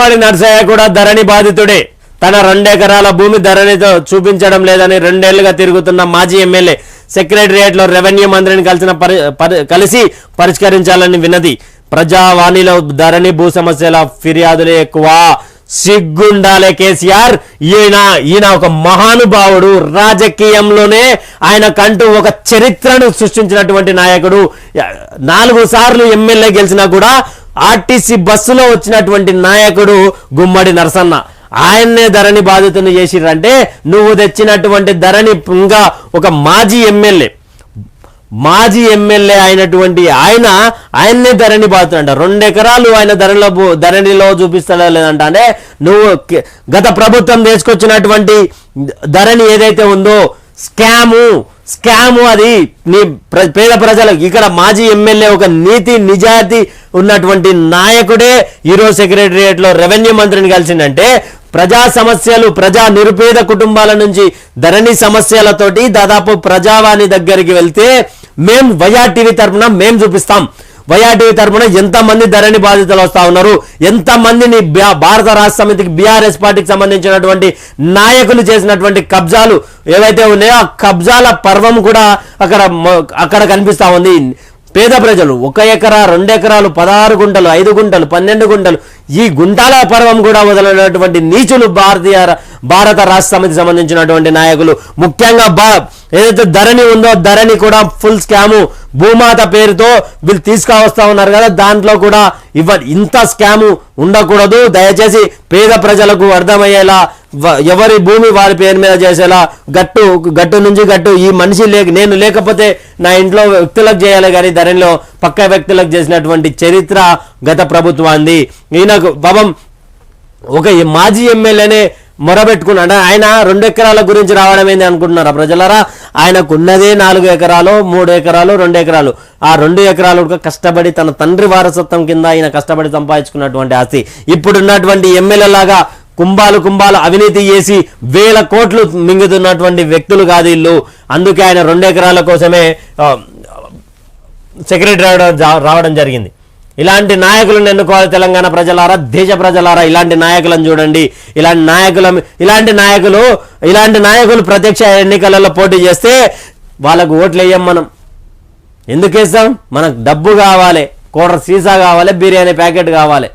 ఉమ్మడి నర్సయ్య కూడా ధరణి బాధితుడే. తన రెండెకరాల భూమి ధరణితో చూపించడం లేదని రెండేళ్ళుగా తిరుగుతున్న మాజీ ఎమ్మెల్యే సెక్రటరియట్లో రెవెన్యూ మంత్రిని కలిసిన పరి- పరి- కలిసి పరిష్కరించాలని విన్నది. ప్రజావాణిలో ధరణి భూ సమస్యల ఫిర్యాదులే ఎక్కువ. సిగ్గుండాలే కేసీఆర్. ఈయన ఈయన ఒక మహానుభావుడు. రాజకీయంలోనే ఆయన కంటూ ఒక చరిత్రను సృష్టించినటువంటి నాయకుడు. నాలుగు సార్లు ఎమ్మెల్యే గెలిచినా కూడా ఆర్టీసీ బస్సులో వచ్చినటువంటి నాయకుడు గుమ్మడి నరసన్న. ఆయన్నే ధరణి బాధితుని చేసిరంటే నువ్వు తెచ్చినటువంటి ధరణి ఇంకా ఒక మాజీ ఎమ్మెల్యే. మాజీ ఎమ్మెల్యే అయినటువంటి ఆయన ఆయన్నే ధరణి బాగుతుంట రెండు ఎకరాలు ఆయన ధరలో ధరణిలో చూపిస్తాడో లేదంట అంటే నువ్వు గత ప్రభుత్వం తీసుకొచ్చినటువంటి ధరణి ఏదైతే ఉందో స్కాము స్కాము అది. నీ ప్ర- పేద ప్రజలకు. ఇక్కడ మాజీ ఎమ్మెల్యే ఒక నీతి నిజాయితీ ఉన్నటువంటి నాయకుడే ఈరోజు సెక్రటరియట్లో రెవెన్యూ మంత్రిని కలిసిందంటే ప్రజా సమస్యలు ప్రజా నిరుపేద కుటుంబాల నుంచి ధరణి సమస్యలతోటి దాదాపు ప్రజావాణి దగ్గరికి వెళ్తే మేం వైఆర్ టీవీ తరఫున మేం చూపిస్తాం. వయా తరఫున తరపున ధరణి బాధితులు వస్తా ఉన్నారు? ఎంతమందిని బ్యా- భారత రాష్ట్ర సమితికి బీఆర్ఎస్ పార్టీకి సంబంధించినటువంటి నాయకులు చేసినటువంటి కబ్జాలు ఏవైతే ఉన్నాయో ఆ కబ్జాల పర్వం కూడా అక్కడ అక్కడ కనిపిస్తూ ఉంది. పేద ప్రజలు ఒక ఎకరా రెండు ఎకరాలు పదహారు గుంటలు ఐదు గుంటలు పన్నెండు గుంటలు ఈ గుంటాల పర్వం కూడా వదలనటువంటి నీచులు భారతీయ భారత రాష్ట్ర సమితికి సంబంధించినటువంటి నాయకులు. ముఖ్యంగా బా ఏదైతే ధరణి ఉందో ధరణి కూడా ఫుల్ స్కాము. భూమాత పేరుతో వీళ్ళు తీసుకువస్తా ఉన్నారు కదా దాంట్లో కూడా ఇవ్వ ఇంత స్కాము ఉండకూడదు. దయచేసి పేద ప్రజలకు అర్థమయ్యేలా ఎవరి భూమి వారి పేరు మీద చేసేలా గట్టు గట్టు నుంచి గట్టు ఈ మనిషి లేక నేను లేకపోతే నా ఇంట్లో వ్యక్తులకు చేయాలి కానీ ధరణిలో పక్క వ్యక్తులకు చేసినటువంటి చరిత్ర గత ప్రభుత్వాన్ని ఈయనకు పాపం ఒక మాజీ ఎమ్మెల్యేనే మొరబెట్టుకున్నాడు? ఆయన రెండు ఎకరాల గురించి రావడం ఏంది అనుకుంటున్నారా ప్రజలరా? ఆయనకున్నదే నాలుగు ఎకరాలు మూడు ఎకరాలు రెండు ఎకరాలు. ఆ రెండు ఎకరాలు కష్టపడి తన తండ్రి వారసత్వం కింద ఆయన కష్టపడి సంపాదించుకున్నటువంటి ఆస్తి. ఇప్పుడున్నటువంటి ఎమ్మెల్యే లాగా కుంభాలు కుంభాలు అవినీతి చేసి వేల కోట్లు మింగుతున్నటువంటి వ్యక్తులు కాదు ఇల్లు అందుకే ఆయన రెండు ఎకరాల కోసమే ఆ, సెక్రటరీ రావడం జరిగింది. ఇలాంటి నాయకులను ఎన్నుకోవాలి తెలంగాణ ప్రజలారా దేశ ప్రజలారా ఇలాంటి నాయకులను చూడండి. ఇలాంటి నాయకుల ఇలాంటి నాయకులు ఇలాంటి నాయకులు ప్రత్యక్ష ఎన్నికలలో పోటీ చేస్తే వాళ్ళకు ఓట్లు వేయం మనం. ఎందుకేస్తాం మనకు డబ్బు కావాలి కోటర్ సీసా కావాలి బిర్యానీ ప్యాకెట్ కావాలి.